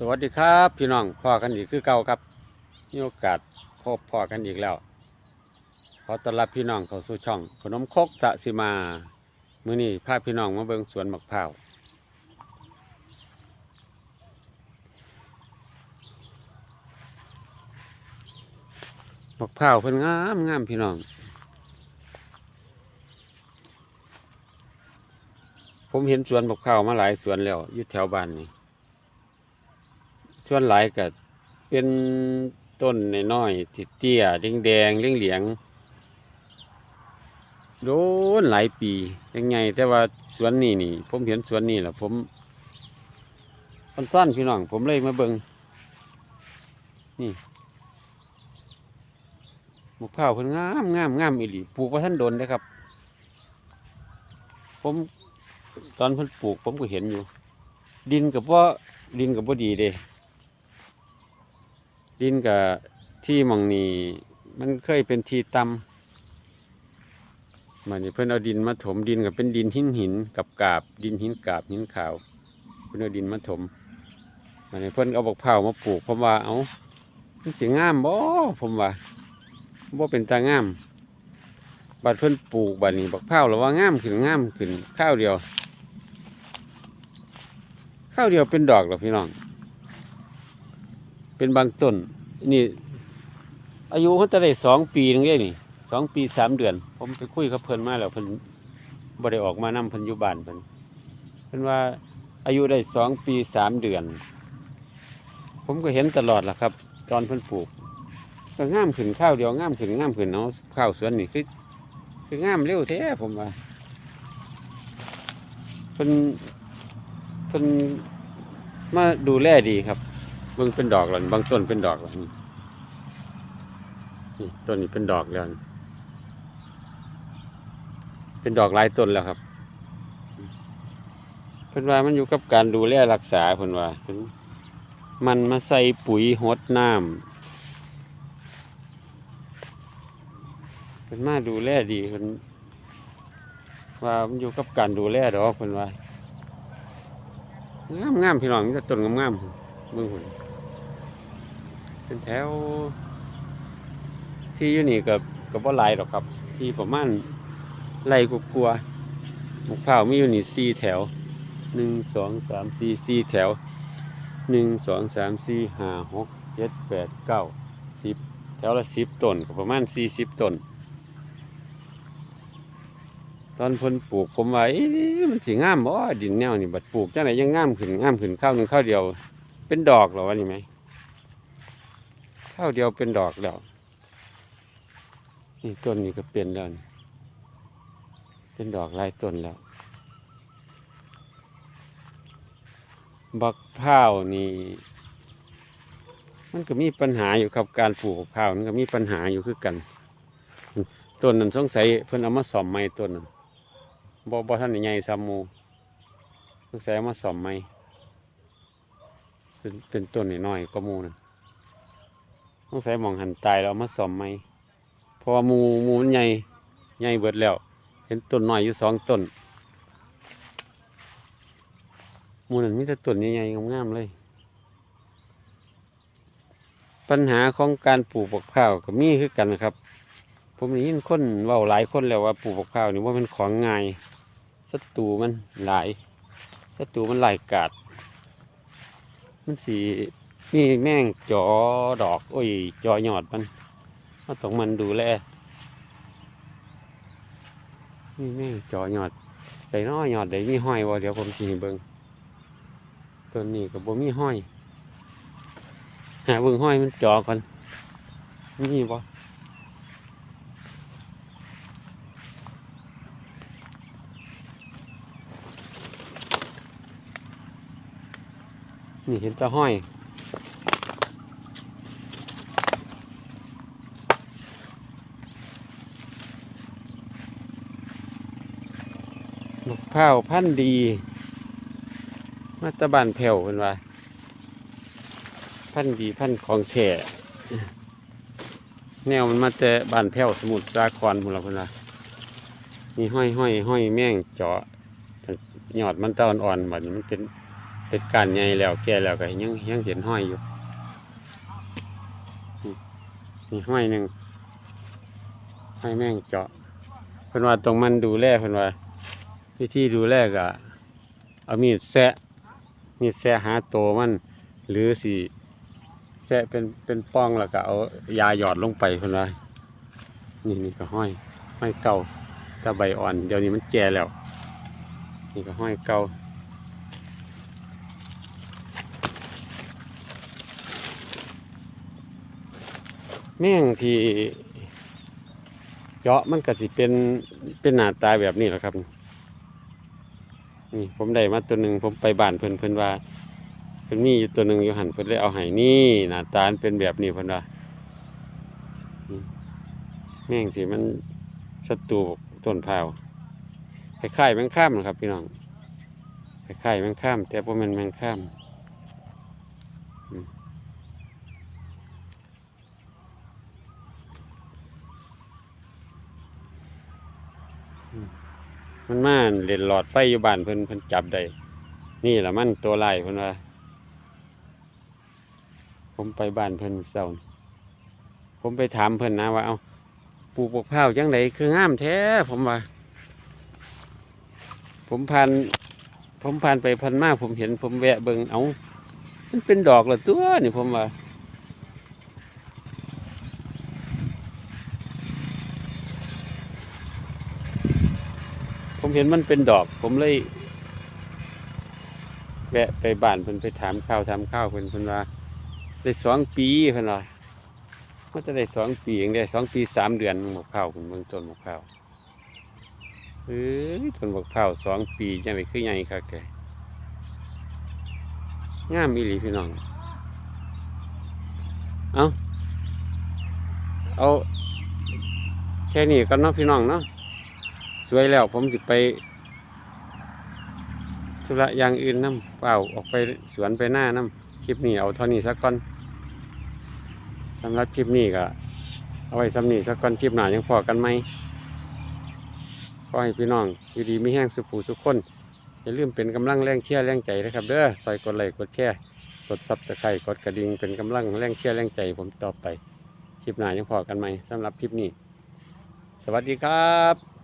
สวัสดีครับ พี่น้องพ่อกันอีกคือเก่าครับมีโอกาสพบพ่อกันอีกแล้วขอต้อนรับพี่น้องเข้าสู่ช่อง ขนมคกสะสิมามื้อนี้พาพี่น้องมาเบิ่งสวนมะพร้าวมะพร้าวเพิ่นงามงามพี่น้อง ผมเห็นสวนมะพร้าวมาหลายสวนแล้วอยู่แถวบ้านนี่ ส่วนหลายก็เป็นต้นน้อยๆที่เตี้ยแดงแดงเหลียงเหลียงโดนหลายปียังไง แต่ว่าสวนนี้นี่ ผมเห็นสวนนี้แหละผมมันสั้นพี่น้อง ผมเลยมาเบิงนี่มะพร้าวเพิ่นงามงามงามอีหลีปลูกว่าท่านโดนเด้อครับ ผมตอนเพิ่นปลูก ผมก็เห็นอยู่ ดินกับว่าดินกับว่าดีเด้ ดินกับที่มองนี้มันเคยเป็นที่ต่ำมันนี่เพิ่อนเอาดินมาถมดินกับเป็นดินหินหินกับกาบดินหินกาบหินขาว เพิ่นเอาดินมาถมมันนี่เพิ่อนเอาบักเผามาปลูกผมว่าเอามันสิงามบ่ผมว่าบ่เป็นตางาม บัดเพิ่อนปลูกบัดนี้บักเผาแล้วว่างามขึ้นงามขึ้นข้าวเดียวข้าวเดียวเป็นดอกหรอพี่น้อง เป็นบางต้น นี่ อายุเขาจะได้สองปีนึงเด้นี่สองปีสามเดือน ผมไปคุยกับเพิ่นมาแล้วเพิ่นบ่ได้ออกมานำเพิ่นอยู่บ้านเพิ่นเพิ่นว่าอายุได้สองปีสามเดือน ผมก็เห็นตลอดล่ะครับ ตอนเพิ่นปลูกก็ง่ามขึ้นข้าวเดียวง่ามขึ้นง่ามขึ้นเนาะข้าวสวนนี่คือคือง่ามเร็วแท้ผมว่าเพิ่นเพิ่นมาดูแลดีครับ เบิ่งเป็นดอกแล้วบางต้นเป็นดอกแล้วนี่ต้นนี้เป็นดอกแล้วเป็นดอกหลายต้นแล้วครับเพิ่นว่ามันอยู่กับการดูแลรักษาเพิ่นว่ามันมาใส่ปุ๋ยหดน้ำเพิ่นมาดูแลดีเพิ่นว่ามันอยู่กับการดูแลดอกเพิ่นว่างามงามๆพี่น้องมีแต่ต้นงามๆเบิ่งพุ่น เป็นแถว ที่อยู่นี่กับกับว่าหลายหรอกครับ ที่ประมาณไรกกลัวๆมะพร้ามีอยู่นี่สี่แถวหนึ่งสองสามสี่สี่แถวหนึ่งสองสามสี่ห้าหกเจ็ดแปดเก้าสิบแถวละสิบต้นก็ประมาณสี่สิบต้นตอนพ่นปลูกผมว่ามันสิงามบ่ดินแนวนี่บัดปลูกจังไดยังงามขึ้นงามขึ้นข้าวหนึ่งข้าวเดียว เป็นดอกหรอวะนี่ไหม ข้าวเดียวเป็นดอกแล้ว นี่ต้นนี้ก็เป็นแล้วเป็นดอกลายต้นแล้ว บักพร้าวนี่มันก็มีปัญหาอยู่ครับการปลูกบักพร้าวมันก็มีปัญหาอยู่คือกันต้นนั้นสงสัยเพิ่นเอามาซ่อมใหม่ต้นนั้นบ่บ่ทันใหญ่ซ้ำหมู่สงสัยเอามาซ่อมใหม่เป็นเป็นต้นน้อยก็มูนั่น ต้องใส่หมองหันตายแล้วเอามาซ่อมไหมเพราะว่ามูมูมันใหญ่ใหญ่เบิดแล้ว เห็นต้นหน้อยอยู่สองต้นมูนั่นมีแต่ต้นใหญ่ๆงามๆเลย ปัญหาของการปลูกบักพร้าวก็มีคือกันนะครับ ผมได้ยินคนเว้าหลายคนแล้วว่าปลูกบักพร้าวนี่ว่ามันของง่ายศัตรูมันหลายศัตรูมันหลายกาด มันสี นี่แม่งจอดอก โอ้ย จอหยอดมันเราต้องมันดูแล นี่แม่งจอหยอดใส่น้อหยอดได้มีห้อยวะเดี๋ยวผมสิให้เบิงต้นนี้กับบ่มีห้อย หาเบิงห้อยมันจอก่อนมีบ่นี่เห็นตะห้อย มะพร้าวพันธุ์ดี มาตะบานแผ่วเป็นว่า พันธุ์ดีพันธุ์ของแท้แนวมันมาแต่บานแผ่วสมุทรสาครพุ่นละพุ่นละนี่ห้อยห้อยห้อยแม่งเจาะยอดมันตะอ่อนๆบันมันเป็นเป็นการใหญ่แล้วแก่แล้วก็ยังยังเห็นห้อยอยู่นี่นี่ห้อยหนึ่งห้อยแม่งเจาะเพิ่นว่าตรงมันดูแลเพิ่นว่า วิธีดูแลก็เอามีดแซะมีดแซะหาโตมัน หรือสิแซะเป็นเป็นป้องแล้วก็เอายาหยอดลงไปเพิ่นว่านี่นี่ก็ห้อยห้อยเก่าแต่ใบอ่อน เดี๋ยวนี้มันแก่แล้ว นี่ก็ห้อยเก่าแม่งที่เจาะมันก็สิเป็นเป็นหน้าตาแบบนี้แหละครับ นี่ผมได้มาตัวหนึ่งผมไปบ้านเพิ่นเพิ่นว่าเพิ่นมีอยู่ตัวหนึ่งอยู่หันเพิ่นเลยเอาให้นี่หน้าตาเป็นแบบนี้เพิ่นว่าแม่งที่มันศัตรูต้นพาวคล้ายๆแมงข้ามนะครับพี่น้องคล้ายๆแมงข้าม แต่พวกมันแมงข้าม มันมาเล่นหลอดไฟอยู่บ้านเพิ่นเพิ่นจับได้ นี่แหละมันตัวไล่เพิ่นว่า ผมไปบ้านเพิ่นเศร้าผมไปถามเพิ่นนะว่า เอาปลูกบกพร้าวจังไดคืองามแท้ผมว่า ผมผ่านผมผ่านไปพันมากผมเห็นผมแวะเบิงเอามันเป็นดอกละตัวนี่ผมว่า เห็นมันเป็นดอก ผมเลยแวะไปบ้านเพิ่นไปถามข้าวถามข้าวเพิ่นเพิ่นว่าได้สองปีเพิ่นว่ามันจะได้สองปีเองได้สองปีสามเดือนหมกข้าวเพิ่นเบิ่งต้นหมกข้าวเอ้ยต้นหมกข้าวสองปีจังไดคือใหญ่คักแกงามอีหลีพี่น้องเอาเอาแค่นี้ก็เนาะพี่น้องเนาะ สวยแล้วผมจะไปธุระอย่างอื่นน้ำเปล่าออกไปสวนไปหน้าน้ำคลิปนี้เอาเท่านี้สักก่อนสำหรับคลิปนี้ก็เอาไว้สำนีสักก่อนคลิปหน้ายังพอกันไหมขอให้พี่น้องอยู่ดีมีแห้งสุขูสุขคนอย่าลืมเป็นกำลังแรงเชียแรงใจนะครับเด้อซอยกดไลค์กดแชร์กดซับสไครต์กดกระดิ่งเป็นกำลังแรงเชียแรงใจผมต่อไปคลิปหน้ายังพอกันไหมสำหรับคลิปนี้ สวัสดีครับ